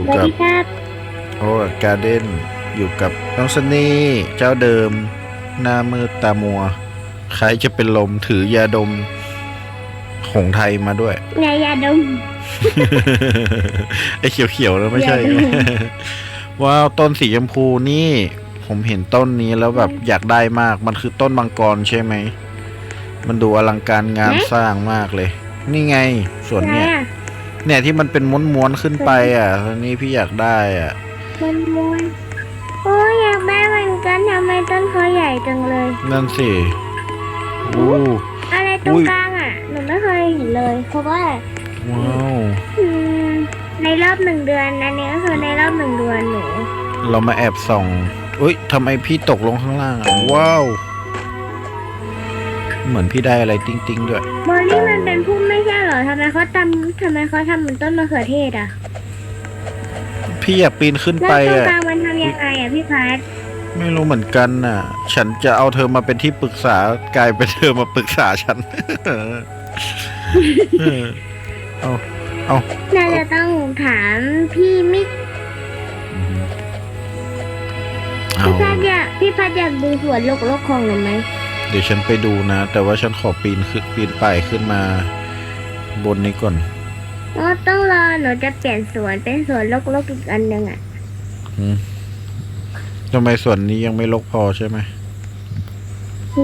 อยู่สวัสกับดีครับโอ้การ์เด้นอยู่กับน้องสนี่เจ้าเดิม หน้ามืดตามัวใครจะเป็นลมถือยาดมหงไทยมาด้วยไงยาดม ไอ้เขียวๆแล้วไม่ใช่ยาดมว้าวต้นสีชมพูนี่ ผมเห็นต้นนี้แล้วแบบอยากได้มาก มันคือต้นมังกรใช่ไหม มันดูอลังการงานสร้างมากเลย นี่ไงส่วนไหนเนี้ยอะ เนี่ยที่มันเป็นม้วนๆขึ้นไปอะอันนี้พี่อยากได้อะมันมวนโอ้ยอยากได้เหมือนกันทำไมต้นเขาใหญ่จังเลย นั่นสิอู้อะไรตรอุ้งยกลางอะหนูไม่เคยเห็นเลยเพราะว่าว้าวอืมในรอบหนึ่งเดือนอันนี้ก็คือในรอบหนึ่งเดือนหนู เรามาแอบส่องอุ้ยทำไมพี่ตกลงข้างล่างอะว้าว เหมือนพี่ได้อะไรติ้งๆด้วยเบอร์รี่มันเป็นพุ่มไม่ใช่เหรอทำไมเขาทำทำไมเขาทำเหมือนต้นมะเขือเทศอะพี่อยากปีนขึ้นแล้วไปตรงอะ กลางมันทำยังไงอะพี่พัดไม่รู้เหมือนกันน่ะ ฉันจะเอาเธอมาเป็นที่ปรึกษากลายเป็นเธอมาปรึกษาฉัน เออเอาเอาน่าจะต้องถามพี่มิกเอาพี่พัดอยากพี่พัดอยากดูสวนโลกๆของหนูไหม เดี๋ยวฉันไปดูนะ แต่ว่าฉันขอปีนขึ้นปีนป่ายขึ้นมา บนนี้ก่อนอ๋อต้องรอหนูจะเปลี่ยนสวนเป็นสวนโลกๆอีกอันหนึ่งอะอืมทำไมส่วนนี้ยังไม่ลกพอใช่ไหม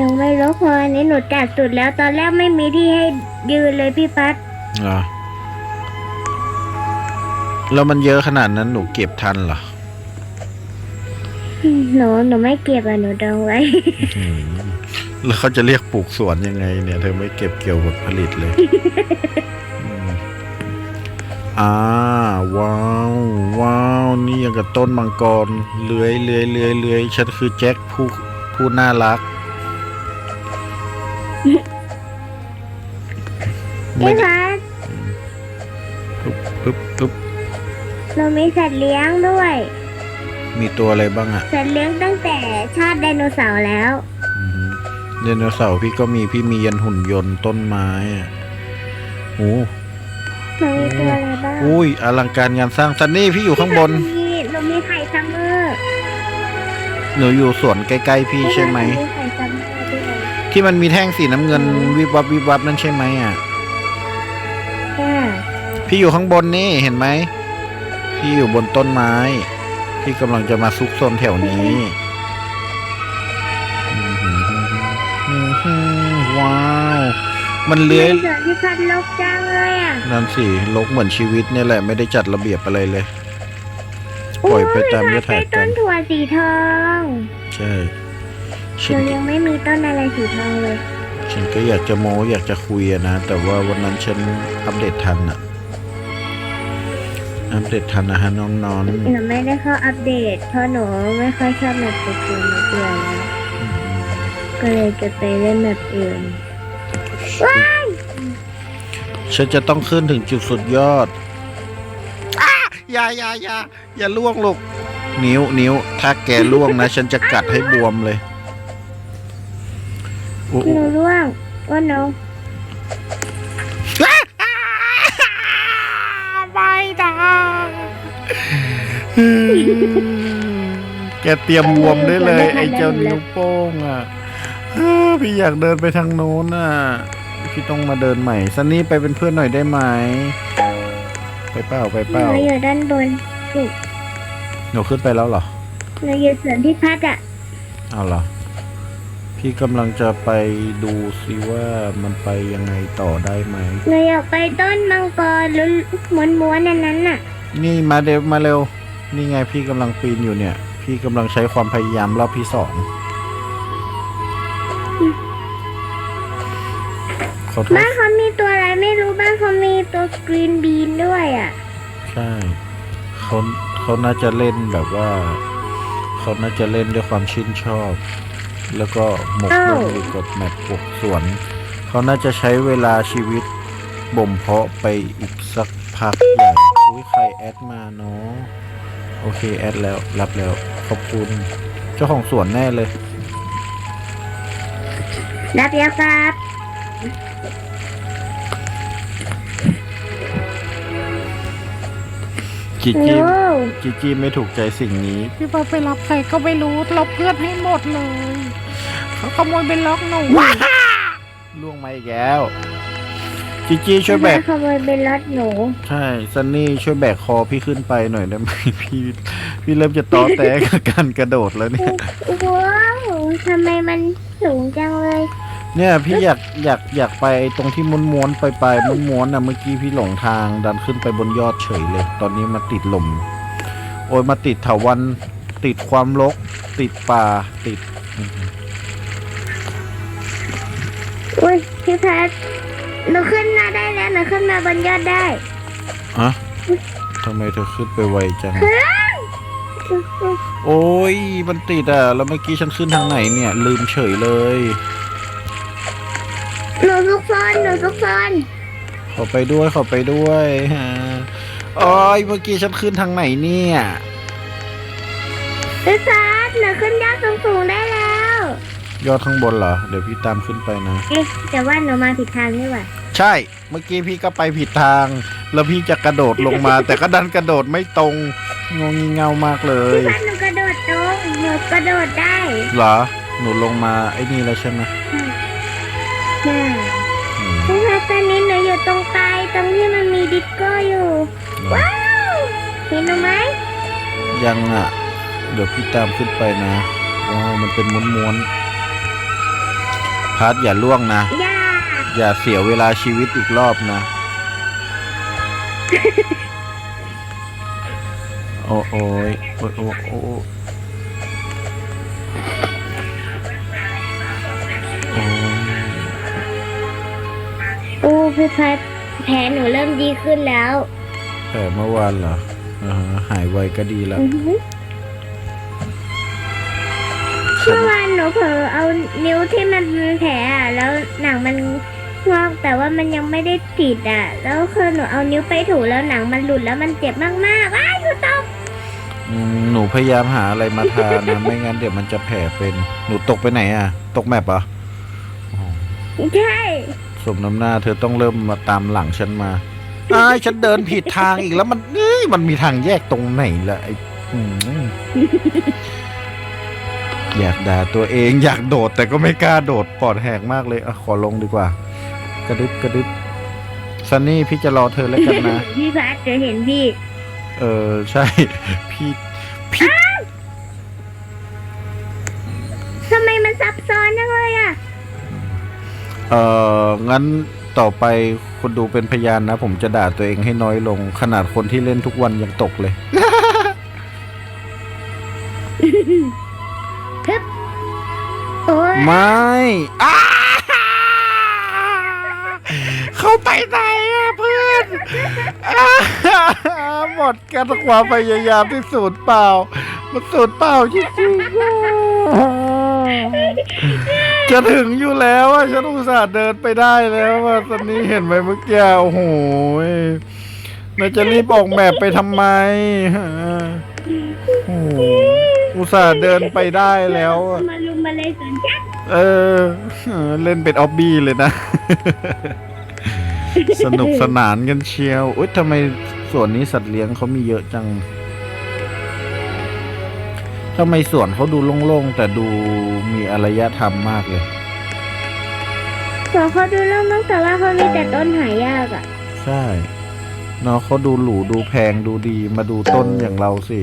ยังไม่รู้พออันนี้หนูจัดสุดแล้วตอนแรกไม่มีที่ให้ยืนเลยพี่พัดอ่าแล้วมันเยอะขนาดนั้นหนูเก็บทันเหรอหนูหนูไม่เก็บอะหนูดองไว้อืม แล้วเขาจะเรียกปลูกสวนยังไง เนี่ย เธอไม่เก็บเกี่ยวกับผลิตเลยอืมอ่าว้าวว้าวนี่ยังกับต้นมังกรเลื้อยเลื้อยเลื้อยเลื้อยฉันคือแจ็คผู้ผู้น่ารัก ไม่พี่ได้พัดปึ๊บปึ๊บปึ๊บหนูมีสัตว์เลี้ยงด้วย มีตัวอะไรบ้างอะสัตว์เลี้ยงตั้งแต่ชาติไดโนเสาร์แล้วอืม ไดโนเสาร์พี่ก็มีพี่มียันหุ่นยนต์ต้นไม้อะโอ้หนูมีตัวอะไรบ้างอุ้ยอลังการงานสร้างซันนี่พี่อยู่ข้างบนหมีหนูมีไข่ซัมเมอร์หนูอยู่สวนใกล้ๆพี่ใช่ไหมมีไข่ซัมเมอร์ด้วยที่มันมีแท่งสีน้ำเงินวิบวับวิบวับนั่นใช่ไหมอะ ค่ะพี่อยู่ข้างบนนี่เห็นไหม พี่อยู่บนต้นไม้ พี่กำลังจะมาซุกซนแถวนี้ มันเลื้อยในสวนที่พัดลบจังเลยอะนั่นสิลกเหมือนชีวิตเนี่ยแหละไม่ได้จัดระเบียบอะไรเลย ปล่อยไปตามยยถากรต้รมนถั่วสีทองใช่หฉันนูยังไม่มีต้นอะไรสีทองเลย ฉันก็อยากจะโม้อยากจะคุยอะนะ แต่ว่าวันนั้นฉันอัปเดตทันอะอัปเดตทันนะฮะน้องนอนหนูไม่ได้เข้าอัปเดต เพราะหนูไม่ค่อยชอบแบบเกมๆเดียวนะก็เลยจะไปเล่นแบบอื่น ฉันจะต้องขึ้นถึงจุดสุดยอดอ้าอย่าอย่าอย่าอย่าล่วงลูกนิ้วนิ้ว ถ้าแกล่วงนะ ฉันจะกัดให้บวมเลยโอ้โหหนูร่วงว่าหนูไม่ได้แกเตรียมบวมได้เลย ไอ้เจ้านิ้วโป้งอะเออพี่อยากเดินไปทางโน้นอะ พี่ต้องมาเดินใหม่ซันนี่ไปเป็นเพื่อนหน่อยได้ไหมไปเปล่าไปหเปล่านูอยู่ด้านบนหนูขึ้นไปแล้วเหรอหนูอยู่สวนที่พัดอะเอาเหรอพี่กำลังจะไปดูซิว่ามันไปยังไงต่อได้ไหมหนูอยากไปต้นมังกรหรือม้วนๆอันนั้นน่ะ นี่มาเร็วมาเร็ว นี่ไงพี่กำลังปีนอยู่เนี่ย พี่กำลังใช้ความพยายามรอบที่สอง ขอโทษบ้านเขามีตัวอะไรไม่รู้บ้านเขามีตัวกรีนบีนด้วยอะ ใช่เขาเขาน่าจะเล่นแบบว่าเขาน่าจะเล่นด้วยความชื่นชอบ แล้วก็หมกอ้าวมุ่นอยู่กับแมปปลูกสวนเขาน่าจะใช้เวลาชีวิตบ่มเพาะไปอีกสักพักใหญ่อุ้ยใครแอดมาเนาะโอเคแอดแล้วรับแล้วขอบคุณ เจ้าของสวนแน่เลย รับยาครับ ฉจีโอ้จีจีจีไม่ถูกใจสิ่งนี้ พี่พอไปรับใครก็ไม่รู้ลบเพื่อนให้หมดเลย เขาขโมยไปล็อกหนูล่วงมาอีกแล้วจีจีช่วยแบก ขโมยเป็นรถหนูใช่ซันนี่ช่วยแบกคอพี่ขึ้นไปหน่อยได้ไหม พี่พี่เริ่มจะตอแตกับการกระโดดแล้วเนี่ย ว้าวทำไมมันสูงจังเลย เนี่ยพี่อยากอยากอยากไปตรงที่ม้วนม้วนๆไปไปม้วนม้วนๆนะเมื่อกี้พี่หลงทางดันขึ้นไปบนยอดเฉยเลย ตอนนี้มาติดลม โอ้ยมาติดเถาวันติดความรกติดป่าติดอุ้ยพี่พัดหนูขึ้นมาได้แล้วหนูขึ้นมาบนยอดได้อะทำไมเธอขึ้นไปไวจัง โอ้ยมันติดอะ แล้วเมื่อกี้ฉันขึ้นทางไหนเนี่ย ลืมเฉยเลย หนูซุกซอนหนูซุกซอนขอไปด้วยขอไปด้วยฮะโอ้ยเมื่อกี้ฉันขึ้นทางไหนเนี่ยพี่พัดหนูขึ้นยอดสูงๆได้แล้ว ยอดข้างบนเหรอ เดี๋ยวพี่ตามขึ้นไปนะ เอ๊ะแต่ว่าหนูมาผิดทางนี่หว่าใช่ เมื่อกี้พี่ก็ไปผิดทาง แล้วพี่จะกระโดดลงมา แต่ก็ดันกระโดดไม่ตรงงงงีเง่ามากเลยพี่พัดหนูกระโดดตรงหนูกระโดดได้เหรอ หนูลงมาไอ้นี่แล้วใช่ไหมใช่ อืมพี่พัดตอนนี้หนูอยู่ตรงปลายตรงที่มันมีดิสโก้อยู่ ว้าวเห็นหนูไหมยังอะ เดี๋ยวพี่ตามขึ้นไปนะว้าวมันเป็นม้วนๆพัดอย่าล่วงนะย่าอย่าเสียเวลาชีวิตอีกรอบนะ โอ้โอ้ยโอ้ยโอ้ยโอ้ย พี่พัดแผลหนูเริ่มดีขึ้นแล้วแต่เมื่อวานเหรออ่าฮะหายไวก็ดีแล้วอือหือฉัเมื่นอวานหนูเผลอเอานิ้วที่มันเป็นแผลอะแล้วหนังมันงอกแต่ว่ามันยังไม่ได้ติดอะ แล้วคือหนูเอานิ้วไปถูแล้วหนังมันหลุดแล้วมันเจ็บมากๆอ้ายหนูตกอืมหนูพยายามหาอะไรมาทานะไม่งั้นเดี๋ยวมันจะแผลเป็น หนูตกไปไหนอะ ตกแมปเหรออ๋อใช่ สมน้ำหน้าเธอต้องเริ่มมาตามหลังฉันมาอ้ายฉันเดินผิดทางอีกแล้วมันเอ้ยมันมีทางแยกตรงไหนล่ะไอ้อืมอยากด่าตัวเองอยากโดดแต่ก็ไม่กล้าโดดปอดแหกมากเลยอะขอลงดีกว่า กระดึบกระดึบซันนี่พี่จะรอเธอแล้วกันนะ พี่พัดจะเห็นพี่ เออใช่ พี่พี่ทำไมมันซับซ้อนจังเลยอะ เออ งั้นต่อไปคนดูเป็นพยานนะ ผมจะด่าตัวเองให้น้อยลง ขนาดคนที่เล่นทุกวันยังตกเลยโอ้ยไม่อ้าเข้าไปไหนอะเพื่อนอ้าหมดกันความพยายามที่สูญเปล่า มันสูญเปล่าจริงๆอะ จะถึงอยู่แล้วอะฉันอุตส่าห์เดินไปได้แล้วอะตอนนี้เห็นไหมเมื่อกี้โอ้โหยน่าจะรีบออกแบบไปทำไมฮะโอ้โหอุตส่าห์เดินไปได้แล้วอะมาลุมมาเลยสวนจักรเออ เล่นเป็นออบบี้เลยนะ สนุกสนานกันเชียวอุ้ยทำไมสวนนี้สัตว์เลี้ยงเขามีเยอะจัง ทำไมสวนเขาดูโล่งๆ แต่ดูมีอารยธรรมมากเลย สวนเขาดูเรื่องตั้งแต่ว่าเขามีแต่ต้นหายากอะ ใช่เนาะเขาดูหรูดูแพงดูดีมาดูต้นอย่างเราสิ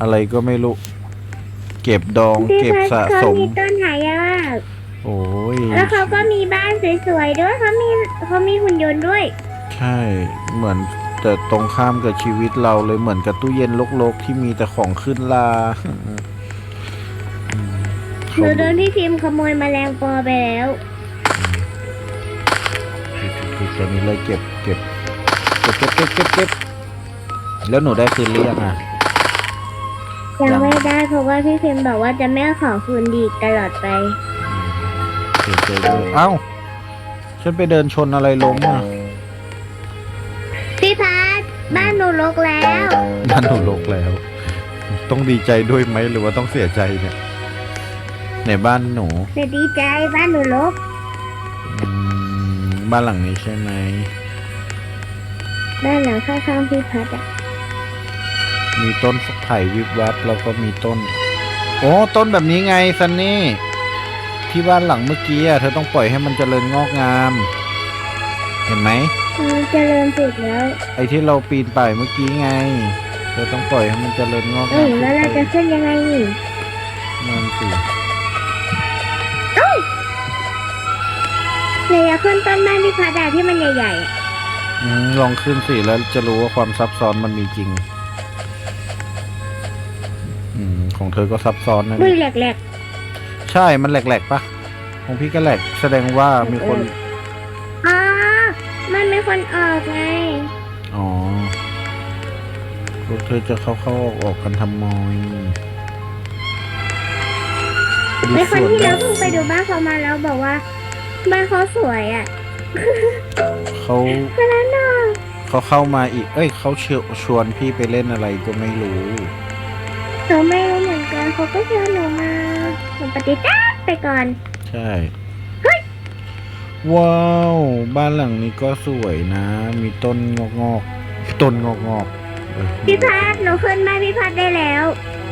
อะไรก็ไม่รู้ เก็บดองพี่เก็บพัดสะเขาสมมีต้นหายาก โอ้ยแล้วเขาก็มีบ้านสวยๆด้วยเขามีเขามีหุ่นยนต์ด้วย ใช่เหมือน แต่ตรงข้ามกับชีวิตเราเลยเหมือนกับตู้เย็นลกๆที่มีแต่ของขึ้นลาอืมหนูโดนพี่พิมพ์ขโมยแมลงปอไปแล้วตอนนี้เลยเก็บเก็บเก็บเก็บเก็บเก็บเก็บแล้วหนูได้คืนหรือยังอะยังไม่ได้เพราะว่าพี่พิมพ์บอกว่าจะไม่ขอคืนดีตลอดไปเสียใจด้วยเอ้าฉันไปเดินชนอะไรล้มอะพี่พัด บ้านหนูรกแล้วนั่นหนูลกแล้ว ต้องดีใจด้วยไหมหรือว่าต้องเสียใจเนี่ยในบ้านหนูแต่ดีใจบ้านหนูรกอืมบ้านหลังนี้ใช่ไหมบ้านหลังข้างๆพี่พัดอะมีต้นไผ่วิบวับแล้วก็มีต้น โอ้ต้นแบบนี้ไงซันนี่ที่บ้านหลังเมื่อกี้อะเธอต้องปล่อยให้มันเจริญงอกงาม เห็นไหม มันเจริญสุดแล้ว ไอ้ที่เราปีนป่ายเมื่อกี้ไงเธอต้องปล่อยให้มันเจริญงอกามเอองแล้วเราจะขึ้นยังไงนี่นั่นสิเราอยากขึ้นต้นไม้ที่พัดาที่มันใหญ่ๆอะอืมลองขึ้นสิแล้วจะรู้ว่าความซับซ้อนมันมีจริง อืม ของเธอก็ซับซ้อนนะอุ้ยเนี่ยแหลกใช่มันแหลกๆปะของพี่ก็แหลกแสดงว่ามีคนๆอ๋อ มันไม่คนออกไง อ๋อพวกเธอจะเข้าเข้าออกออกๆกันทำไมดูในสคนวนที่แล้เราวเพิ่งไปดูบ้านเขามาแล้วบอกว่า บ้านเขาสวยอะเขาก็แล้วเนาะเขาเข้ามาอีก เอ้ยเขาเชิญชวนพี่ไปเล่นอะไรก็ไม่รู้หนูไม่รู้เหมือนกันเขาก็เชิญหนูมาหนูปฏิเสธไปก่อน ใช่ ว้าว บ้านหลังนี้ก็สวยนะ มีต้นงอกงอกๆต้นงอกงอกๆเออพี่พัดหนูขึ้นบ้านพี่พัดได้แล้ว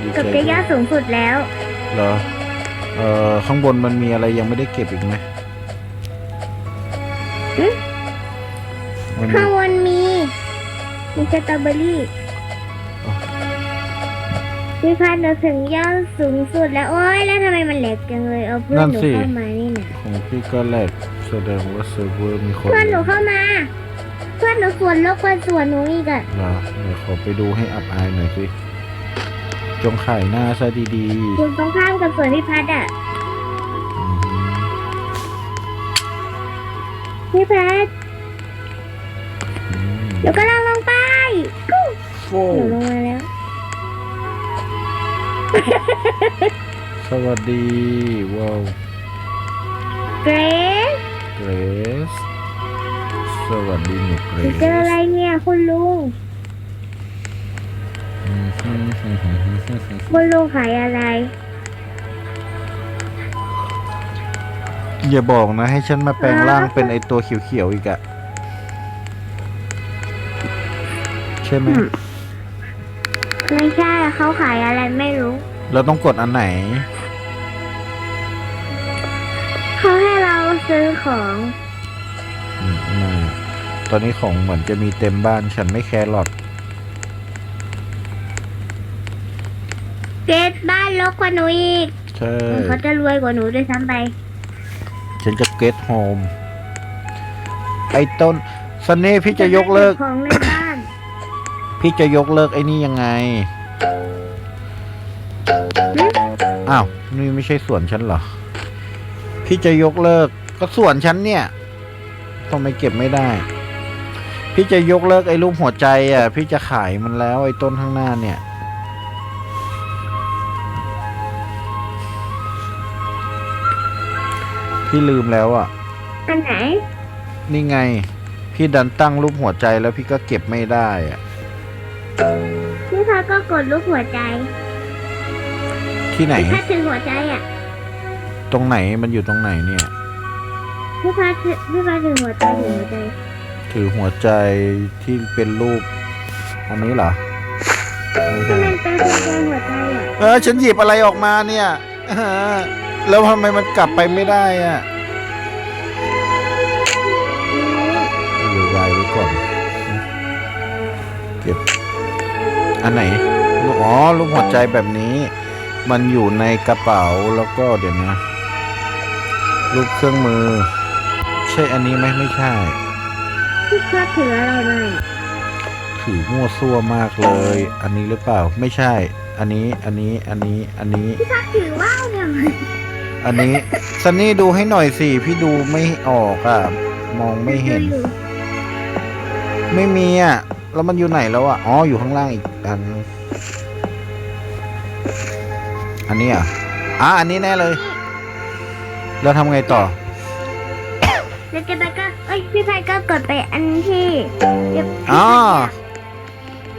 ดีใจเกับจะยอดสูงสุดแล้ว เหรอเอ่อข้างบนมันมีอะไรยังไม่ได้เก็บอีกไหมอืมมันมีข้างบนมี มีสตรอเบอรี่อ๋อพี่พัดหนูถึงยอดสูงสุดแล้วโอ๊ยแล้วทำไมมันแหลกจังเลยเอาเพื่อนหนูเข้ามานี่นะของพี่ก็แหลก แสดงว่าเซิร์ฟเวอร์มีคนเพื่อนหนูเข้ามา เพื่อนหนูสวนลกกว่าสวนหนูอีกอะเหรอเดี๋ยวขอไปดูให้อับอายหน่อยสิ จงขายหน้าซะดีอยู่ตรงข้ามกับสวนพี่พัดอะๆอืมพี่พัดอืมหนูกำลังลงไปกู้โอ้หนูลงมาแล้ว สวัสดีว้าว เกรซ เกรซสวัสดีหนูเกรหนูซเจออะไรเนี่ยคุณลุงอืมคุณลุงขายอะไร อย่าบอกนะ ให้ฉันมาแปลงร่างเป็นไอตัวเขียวๆอีกอะใช่ไหมอืมไม่ใช่เขาขายอะไรไม่รู้ เราต้องกดอันไหนเขาให้เรา ซื้อของอืมไม่ตอนนี้ของเหมือนจะมีเต็มบ้านฉันไม่แคร์หรอกเกรซบ้านลกกว่าหนูอีกใช่เขาจะรวยกว่าหนูด้วยซ้ำไป ฉันจะเกตโฮมไอ้ต้นซันนี่พี่จะยกเลิก ของในบ้าน พี่จะยกเลิกไอ้นี่ยังไง อ้าว นี่ไม่ใช่สวนฉันเหรอ พี่จะยกเลิก ก็สวนฉันเนี่ยทำไมเก็บไม่ได้ พี่จะยกเลิกไอ้รูปหัวใจอะ พี่จะขายมันแล้วไอ้ต้นข้างหน้าเนี่ย พี่ลืมแล้วอะ อันไหน นี่ไง พี่ดันตั้งรูปหัวใจแล้วพี่ก็เก็บไม่ได้อะพี่พัดก็กดรูปหัวใจที่ไหน พี่พัดถือหัวใจอะ ตรงไหนมันอยู่ตรงไหนเนี่ย พี่พัดถือพี่พัดถือหัวใจถือหัวใจถือหัวใจที่เป็นรูป อันนี้เหรอไม่ที่ใช่มันเป็นหัวใจหัวใจอะเออฉันหยิบอะไรออกมาเนี่ยเออแล้วทำไมมันกลับไปไม่ได้อะอืมเอาไว้ไว้ก่อนเก็บอันไหนรูปอ๋อรูปหัวใจแบบนี้ มันอยู่ในกระเป๋าแล้วก็เดี๋ยวนะรูปเครื่องมือ ใช่อันนี้ไหมไม่ใช่พี่พัดถืออะไรมาถือมั่วซั่วมากเลย อันนี้หรือเปล่า ไม่ใช่ อันนี้ อันนี้ อันนี้ อันนี้ พี่พัดถือว่าวเนี่ยอันนี้ซันนี่ดูให้หน่อยสิ พี่ดูไม่ออกอะ มองไม่เห็นอยู่ไม่มีอะ แล้วมันอยู่ไหนแล้วอะ อ๋อ อยู่ข้างล่างอีกอัน อันนี้อะ อะ อันนี้แน่เลย แล้วทำไงต่อ แล้วจะไปก็เอ้ยพี่พัดก็กดไปอันที่เดี๋ยวอ๋อ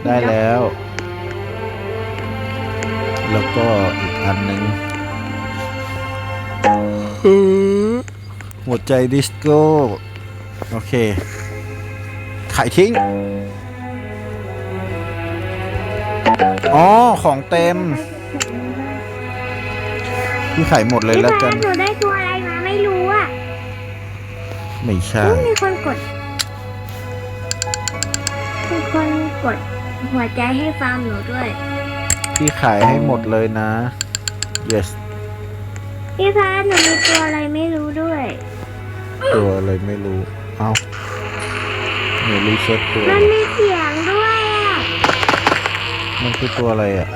ได้แล้ว แล้วก็อีกอันหนึ่งหัวใจดิสโก้ โอเคขายทิ้ง อ๋อ ของเต็ม พี่ไข่หมดเลยพี่แล้วพักัดนหนูได้ตัวอะไรมาไม่รู้อะ ไม่ใช่ อุ๊ยมีคนกด มีคนกดหัวใจให้ฟาร์มหนูด้วย พี่ขายให้หมดเลยนะ yes พี่พัดหนูมีตัวอะไรไม่รู้ด้วย ตัวอะไรไม่รู้ เอาเดี๋ยวรีเซ็ตตัว มันมีเสียงด้วยอะ มันคือตัวอะไรอะ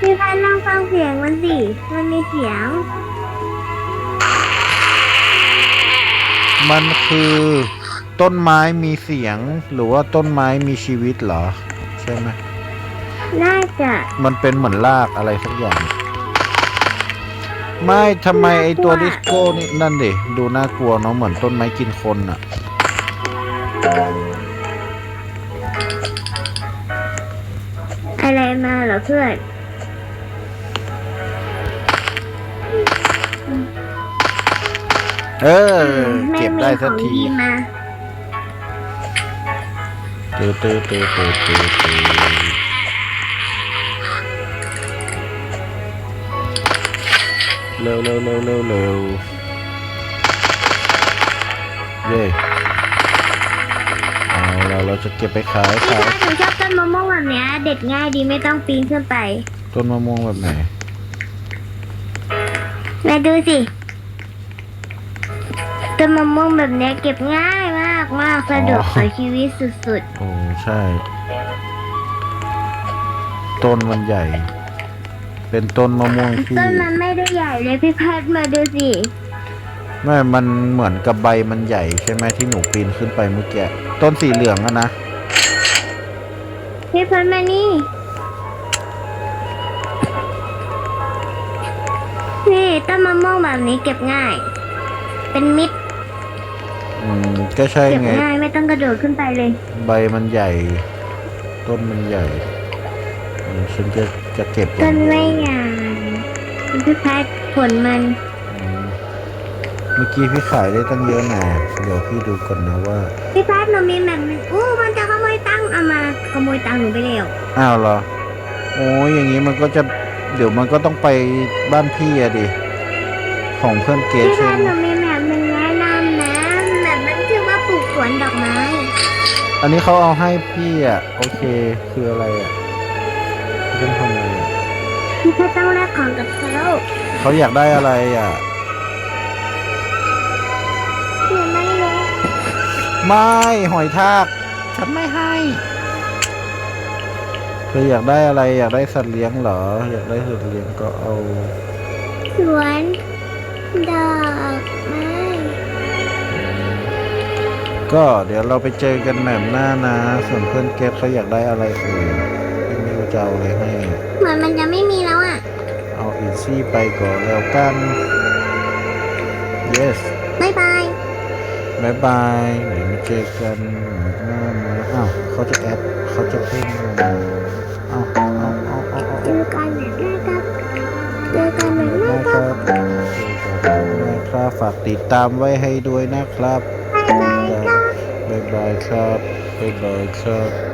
พี่พัดลองฟังเสียงมันสิ มันมีเสียง มันคือต้นไม้มีเสียง หรือว่าต้นไม้มีชีวิตเหรอ ใช่ไหมน่าจะมันเป็นเหมือนรากอะไรสักอย่าง ไม่ทำไมไอตัวดิสโก้นี่นั่นดิดูน่ากลัวเนาะเหมือนต้นไม้กินคนอะอะไรมาเหรอเพื่อน เออไม่เก็บมีได้ขสัอกงทีดีมาเตือเตือเตือเตือเตือเตือเร็วเร็วเร็วเร็วเร็วเย่เอาเราเราจะเก็บไปขายพี่ขายพัดหนูชอบต้นมะม่วงแบบเนี้ยเด็ดง่ายดีไม่ต้องปีนขึ้นไปต้นมะม่วงแบบไหนมาดูสิ ต้นมะม่วงแบบเนี้ยเก็บง่ายมากมากสะดวกต่อชีวิตสุดโอ้ใช่ ต้นมันใหญ่ เป็นต้นมะม่วงๆที่ต้นมันไม่ได้ใหญ่เลยพี่พัดมาดูสิ ไม่ มันเหมือนกับใบมันใหญ่ใช่ไหมที่หนูปีนขึ้นไปเมื่อกี้ ต้นสีเหลืองอะนะ พี่พัดมานี่ นี่ต้นมะม่วงแบบนี้เก็บง่าย เป็นมิตร อืมก็ใช่เก็บไง ง่ายไม่ต้องกระโดดขึ้นไปเลย ใบมันใหญ่ ต้นมันใหญ่อืมฉันจะจะเก็บอต้ย่างนเดียว ไม่ใหญ่พี่พัดผลมันอืมเมื่อกี้พี่ขายได้ตั้งเยอะแน่เดี๋ยวพี่ดูก่อนนะว่า พี่พัดหนูมีแบบนึงอู้มันจะขโมยตังค์เอามาขโมยตังค์หนูไปแล้วอ้าวเหรอ โอ้ยอย่างนี้มันก็จะ เดี๋ยวมันก็ต้องไปบ้านพี่อะดิ ของเพื่อนเกสพี่ใช่พัดไหหมนูมีแบบ ว่าปลูกสวนดอกไม้ อันนี้เขาเอาให้พี่อะ โอเคคืออะไรอะเรื่องทำอะไรอะพี่พัดต้องแลกของกับเขาเขาอยากได้อะไรอะ หนูไม่รู้ไม่หอยทากฉันไม่ให้เธออยากได้อะไรอยากได้สัตว์เลี้ยงเหรอ อยากได้สัตว์เลี้ยงก็เอา สวนดอก ก็เดี๋ยวเราไปเจอกันแหม่มหน้านะ ส่วนเพื่อนเกสเขาอยากได้อะไรเอ่ยพี่ไม่รู้จะเอาอะไรให้ เหมือนมันจะไม่มีแล้วอะ เอาอีซี่ไปก่อนแล้วกัน yes บ๊ายบายบายบายเดี๋ยวมาเจอกันหน้านะอ้าวเขาจะแอดเขาจะเพิ่มมาอ้าวอ้าวอ้าวอ้าวอ้าวเจอกันแบบหน้าครับเจอกันแบบหน้านะคครัรับบเจอกันนะครับฝากติดตามไว้ให้ด้วยนะครับ บ๊ายบ